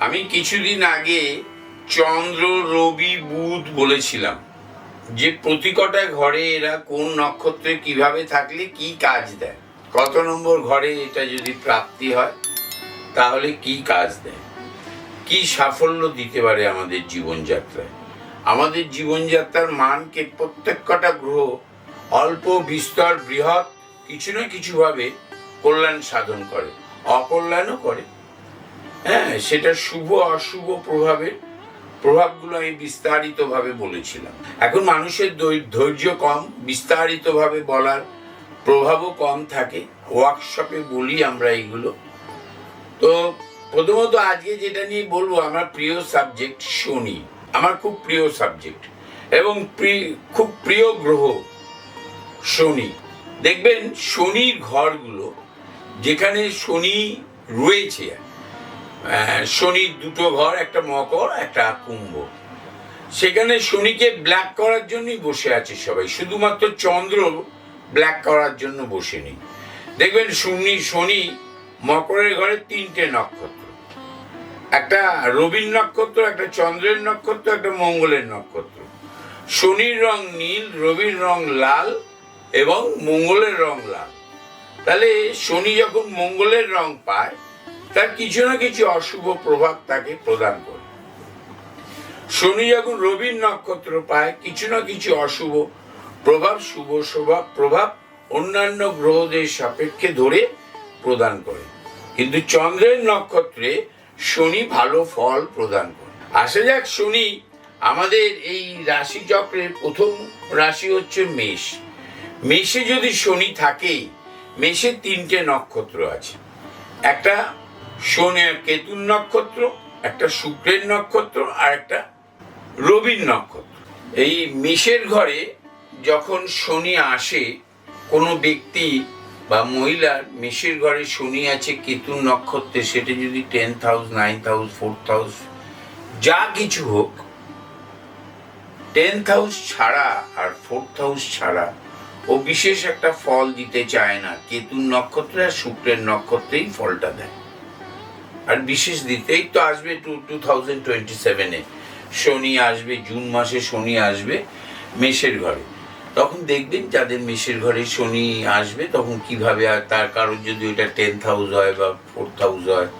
আমি কিছুদিন আগে চন্দ্র, রবি, বুধ বলেছিলাম যে প্রতি কটা ঘরে এরা কোন নক্ষত্রে কীভাবে থাকলে কি কাজ দেয়। কত নম্বর ঘরে এটা যদি প্রাপ্তি হয়, তাহলে কি কাজ দেয়? কি সাফল্য দিতে পারে আমাদের জীবনযাত্রায়? আমাদের জীবনযাত্রার মানকে প্রত্যেক কটা গ্রহ অল্প, বিস্তর, বৃহৎ, কিছু না কিছুভাবে কল্যাণ সাধন করে, অকল্যাণও করে। হ্যাঁ সেটা শুভ, অশুভ প্রভাবের প্রভাবগুলো আমি বিস্তারিতভাবে বলেছিলাম। এখন মানুষের ধৈর্য কম, বিস্তারিতভাবে বলার প্রভাবও কম থাকে। ওয়ার্কশপে বলি আমরা এইগুলো। তো প্রথমত আজকে যেটা নিয়ে বলব, আমার প্রিয় সাবজেক্ট শনি। আমার খুব প্রিয় সাবজেক্ট এবং খুব প্রিয় গ্রহ শনি। দেখবেন শনির ঘরগুলো যেখানে শনি রয়েছে শনির দুটো ঘর, একটা মকর, একটা কুম্ভ। সেখানে শনিকে ব্ল্যাক করার জন্যই বসে আছে সবাই। শুধুমাত্র চন্দ্র ব্ল্যাক করার জন্য বসে নেই দেখবেন শনি শনি মকরের ঘরে তিনটে নক্ষত্র। একটা রবির নক্ষত্র, একটা চন্দ্রের নক্ষত্র, একটা মঙ্গলের নক্ষত্র। শনির রং নীল, রবির রং লাল এবং মঙ্গলের রং লাল। তাহলে শনি যখন মঙ্গলের রং পায় তার কিছু না কিছু অশুভ প্রভাব তাকে প্রদান করে। শনি যখন রবির নক্ষত্র পায়, কিছু না কিছু অশুভ প্রভাব, শুভ স্বভাব প্রভাব অন্যান্য গ্রহদের সাপেক্ষে ধরে প্রদান করে। কিন্তু চন্দ্রের নক্ষত্রে শনি ভালো ফল প্রদান করে। আসা যাক, শনি আমাদের এই রাশি চক্রের প্রথম রাশি হচ্ছে মেষ। মেষে যদি শনি থাকে মেষে তিনটে নক্ষত্র আছে। একটা শনি কেতুর নক্ষত্র, একটা শুক্রের নক্ষত্র আর একটা রবির নক্ষত্র। এই মেষের ঘরে যখন শনি আসে, কোনো ব্যক্তি বা মহিলার মেষের ঘরে শনি আছে, কেতুর নক্ষত্রে, সেটা যদি tenth house ninth house fourth house যা কিছু হোক টেন্থ হাউস ছাড়া আর ফোর্থ হাউস ছাড়া ও বিশেষ একটা ফল দিতে চায় না। কেতুর নক্ষত্রে আর শুক্রের নক্ষত্রেই ফলটা দেয়। আর বিশেষ দিতেই তো আসবে টু টু থাউজেন্ড টোয়েন্টি সেভেনে শনি আসবে, জুন মাসে শনি আসবে মেষের ঘরে। তখন দেখবেন যাদের মেষের ঘরে শনি আসবে, তখন কীভাবে আর তার কারোর যদি ওইটা টেন্থ হাউস হয় বা ফোর্থ হাউস হয়,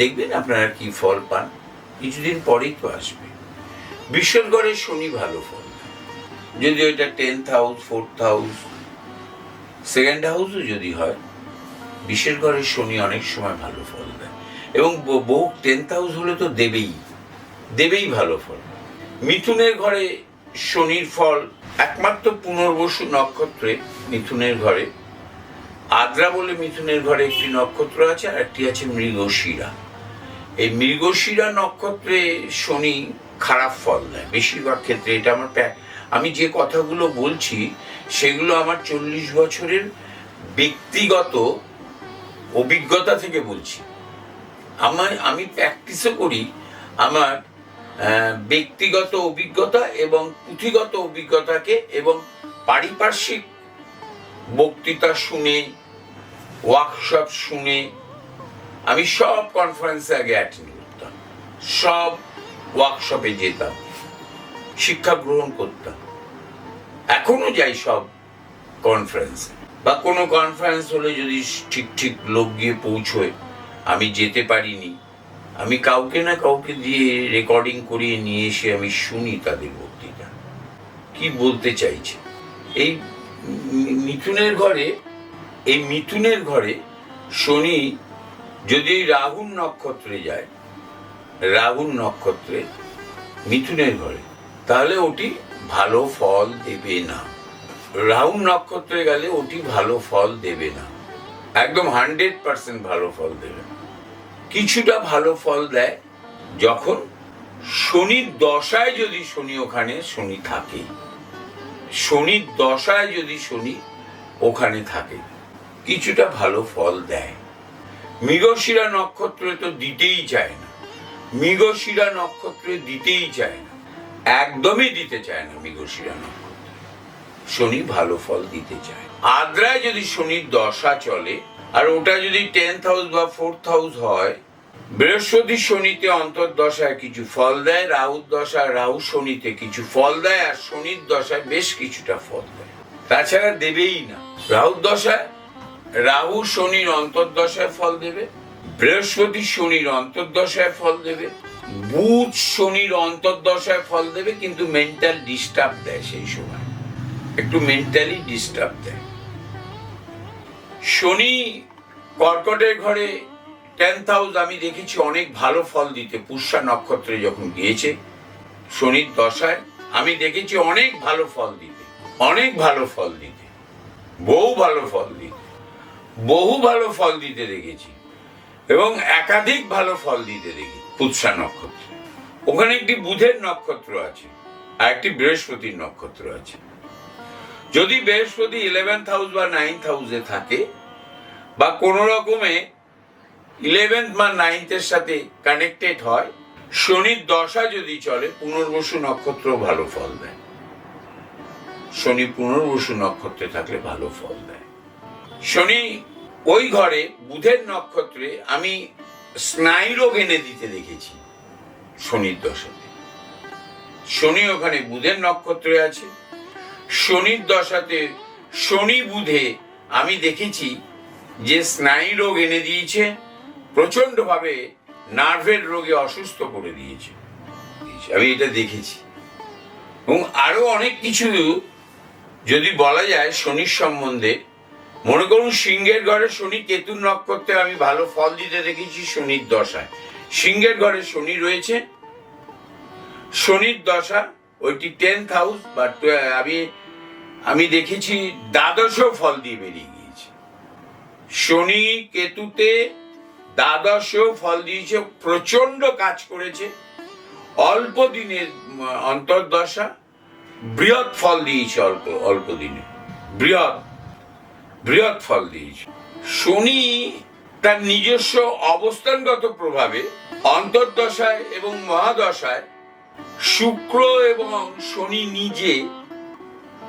দেখবেন আপনারা কি ফল পান? কিছুদিন পরেই তো আসবে। বিশ্বের ঘরে শনি ভালো ফল। যদি ওইটা tenth house fourth house second হাউসও যদি হয়, বিশের ঘরে শনি অনেক সময় ভালো ফল দেয়। এবং বহু টেন্থ হাউস হলে তো দেবেই দেবেই ভালো ফল। মিথুনের ঘরে শনির ফল, একমাত্র পুনর্বসু নক্ষত্রে মিথুনের ঘরে। আদ্রা বলে মিথুনের ঘরে একটি নক্ষত্র আছে, আর একটি আছে মৃগশিরা। এই মৃগশিরা নক্ষত্রে শনি খারাপ ফল দেয়, বেশিরভাগ ক্ষেত্রে। এটা আমার আমি যে কথাগুলো বলছি, সেগুলো আমার চল্লিশ বছরের ব্যক্তিগত অভিজ্ঞতা থেকে বলছি। আমার, আমি প্র্যাকটিসও করি। আমার ব্যক্তিগত অভিজ্ঞতা এবং পুঁথিগত অভিজ্ঞতাকে এবং পারিপার্শ্বিক বক্তৃতা শুনে ওয়ার্কশপ শুনে আমি সব কনফারেন্সে আগে অ্যাটেন্ড করতাম। সব ওয়ার্কশপে যেতাম। শিক্ষা গ্রহণ করতাম। এখনও যাই সব কনফারেন্সে বা কোনো কনফারেন্স হলে যদি ঠিক ঠিক লোক গিয়ে পৌঁছয় আমি যেতে পারিনি। আমি কাউকে না কাউকে দিয়ে রেকর্ডিং করিয়ে নিয়ে এসে আমি শুনি তাদের বক্তৃতা। কি বলতে চাইছে? এই মিথুনের ঘরে, এই মিথুনের ঘরে শনি যদি রাহুর নক্ষত্রে যায়, রাহুর নক্ষত্রে মিথুনের ঘরে, তাহলে ওটি ভালো ফল দেবে না। রাহু নক্ষত্রে গেলে ওটি ভালো ফল দেবে না। একদম হান্ড্রেড পার্সেন্ট ভালো ফল দেবে না। কিছুটা ভালো ফল দেয় যখন শনির দশায় যদি শনি ওখানে, শনি থাকে। শনির দশায় যদি শনি ওখানে থাকে, কিছুটা ভালো ফল দেয়। মৃগশিরা নক্ষত্রে তো দিতেই চায় না। মৃগশিরা নক্ষত্রে দিতেই চায় না। একদমই দিতে চায় না মৃগশিরা নক্ষত্র। শনি ভালো ফল দিতে চায়। আদ্রায় যদি শনির দশা চলে আর ওটা যদি টেন্থ হাউস বা ফোর্থ হাউস হয়, বৃহস্পতি শনিতে অন্তর্দশায় কিছু ফল দেয়, রাহুর দশায় রাহু শনিতে কিছু ফল দেয়, আর শনির দশায় বেশ কিছুটা ফল দেয়। তাছাড়া দেবেই না। রাহুর দশায়, রাহু শনির অন্তর্দশায় ফল দেবে, বৃহস্পতি শনির অন্তর্দশায় ফল দেবে, বুধ শনির অন্তর্দশায় ফল দেবে, কিন্তু মেন্টাল ডিস্টার্ব দেয় সেই সময়। একটু মেন্টালি ডিস্টার্ব দেয়। শনি কর্কটের ঘরে টেন হাউস আমি দেখেছি অনেক ভালো ফল দিতে। পুষ্যা নক্ষত্রে যখন গিয়েছে, শনির দশায় আমি দেখেছি অনেক ভালো ফল দিতে। অনেক ভালো ফল দিতে। বহু ভালো ফল দিতে। বহু ভালো ফল দিতে দেখেছি। এবং একাধিক ভালো ফল দিতে দেখি পুৎসা নক্ষত্রে। ওখানে একটি বুধের নক্ষত্র আছে, আর একটি বৃহস্পতির নক্ষত্র আছে। যদি বৃহস্পতি ইলেভেন্থ হাউস বা নাইন্থ হাউসে থাকে, বা কোনো রকমে ইলেভেন্থ বা নাইন্থের সাথে কানেক্টেড হয়, শনির দশা যদি চলে, পুনর্বসু নক্ষত্র ভালো ফল দেয়। শনি পুনর্বসু নক্ষত্রে থাকলে ভালো ফল দেয়। শনি ওই ঘরে, বুধের নক্ষত্রে আমি স্নায়ুরোগ এনে দিতে দেখেছি, শনির দশাতে। শনি ওখানে বুধের নক্ষত্রে আছে শনির দশাতে শনি বুধে আমি দেখেছি যে স্নায়ু রোগ এনে দিয়েছে প্রচন্ডভাবে নার্ভের রোগে অসুস্থ করে দিয়েছে। আমি এটা দেখেছি। এবং আরও অনেক কিছু যদি বলা যায় শনির সম্বন্ধে, মনে করুন সিংহের ঘরে শনি কেতুর নক্ষত্রে আমি ভালো ফল দিতে দেখেছি শনির দশায়। সিংহের ঘরে শনি রয়েছে। শনির দশা ওইটি টেন্থ হাউস বা আমি আমি দেখেছি দ্বাদশও ফল দিয়ে বেরিয়ে গিয়েছে। শনি কেতুতে দ্বাদশও ফল দিয়েছে প্রচণ্ড কাজ করেছে, অল্প দিনের অন্তর্দশা, বৃহৎ ফল দিয়েছে অল্প অল্প দিনে। বৃহৎ বৃহৎ ফল দিয়েছে। শনি তার নিজস্ব অবস্থানগত প্রভাবে অন্তর্দশায় এবং মহাদশায় শুক্র এবং শনি নিজে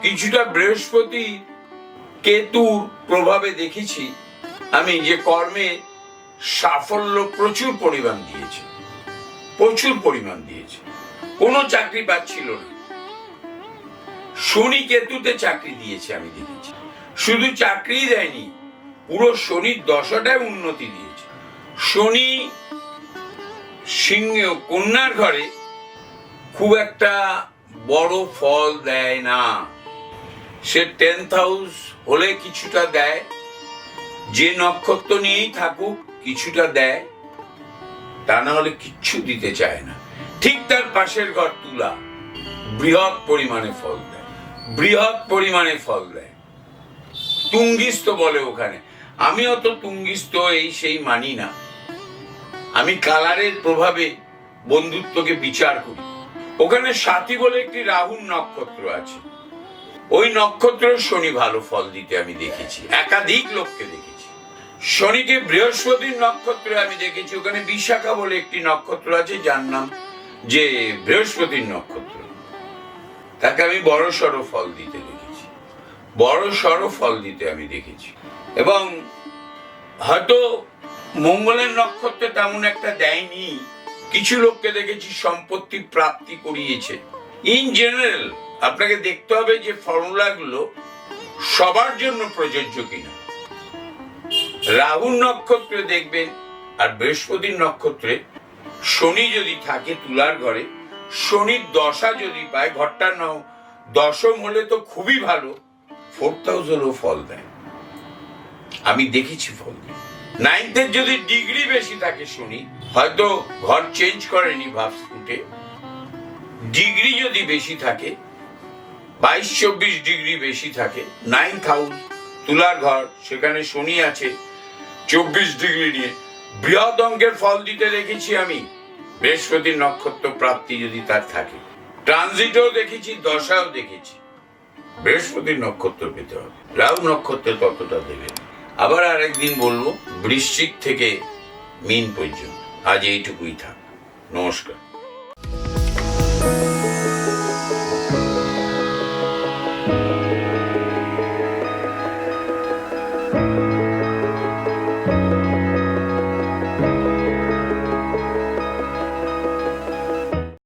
কিছুটা বৃহস্পতি কেতুর প্রভাবে দেখেছি। আমি যে কর্মে সাফল্য প্রচুর পরিমাণ দিয়েছে। প্রচুর পরিমাণ দিয়েছে। কোনো চাকরি পাচ্ছিল না। শনি কেতুতে চাকরি দিয়েছে আমি দেখেছি। শুধু চাকরি দেয়নি, পুরো শনির দশাটায় উন্নতি দিয়েছে। শনি সিংহ কন্যার ঘরে খুব একটা বড় ফল দেয় না। সে টেন্থ হাউস হলে কিছুটা দেয়। যে নক্ষত্র নিয়েই থাকুক, কিছুটা দেয়। তা না হলে কিচ্ছু দিতে চায় না। ঠিক তার পাশের ঘর তুলা। বৃহৎ পরিমাণে ফল দেয়। বৃহৎ পরিমাণে ফল দেয়। তুঙ্গিস্ত বলে ওখানে। আমি অত তুঙ্গিস্ত এই সেই মানি না। আমি কালারের প্রভাবে বন্ধুত্বকে বিচার করি। ওখানে সাথী বলে একটি রাহুল নক্ষত্র আছে। ওই নক্ষত্র শনি ভালো ফল দিতে আমি দেখেছি। একাধিক লোককে দেখেছি। শনিকে বৃহস্পতির নক্ষত্রে আমি দেখেছি। ওখানে বিশাখা বলে একটি নক্ষত্র আছে, যার নাম যে বৃহস্পতির নক্ষত্র। তাকে আমি বড় সড়ো ফল দিতে দেখেছি। বড় সড়ো ফল দিতে আমি দেখেছি। এবং হয়তো মঙ্গলের নক্ষত্রে তেমন একটা দেয়নি। কিছু লোককে দেখেছি সম্পত্তি প্রাপ্তি করিয়েছে। ইন জেনারেল আপনাকে দেখতে হবে যে ফর্মুলাগুলো সবার জন্য প্রযোজ্য কিনা। রাহুর নক্ষত্রে দেখবেন আর বৃহস্পতির নক্ষত্রে শনি যদি থাকে তুলার ঘরে, শনির দশা যদি পায়, ঘরটা নাও, দশম হলে তো খুবই ভালো ফোর্থ হাউস হলেও ফল দেয়। আমি দেখেছি ফল দিয়ে। নাইনথের যদি ডিগ্রি বেশি থাকে শুনি হয়তো ঘর চেঞ্জ করেনি ভাবস্ফুটে ডিগ্রি যদি বেশি থাকে, বাইশ চব্বিশ ডিগ্রি বেশি থাকে নাইন্থ হাউস তুলার ঘর, সেখানে শনি আছে, চব্বিশ ডিগ্রি নিয়ে। বৃহৎ অঙ্কের ফল দিতে দেখেছি আমি, বৃহস্পতির নক্ষত্র প্রাপ্তি যদি তার থাকে। ট্রানজিটও দেখেছি, দশাও দেখেছি। বৃহস্পতির নক্ষত্র পেতে হবে। রাহু নক্ষত্রে ততটা দেবে। আবার আরেকদিন বলব, বৃশ্চিক থেকে মিন পর্যন্ত। আজ এইটুকুই থাক। নমস্কার।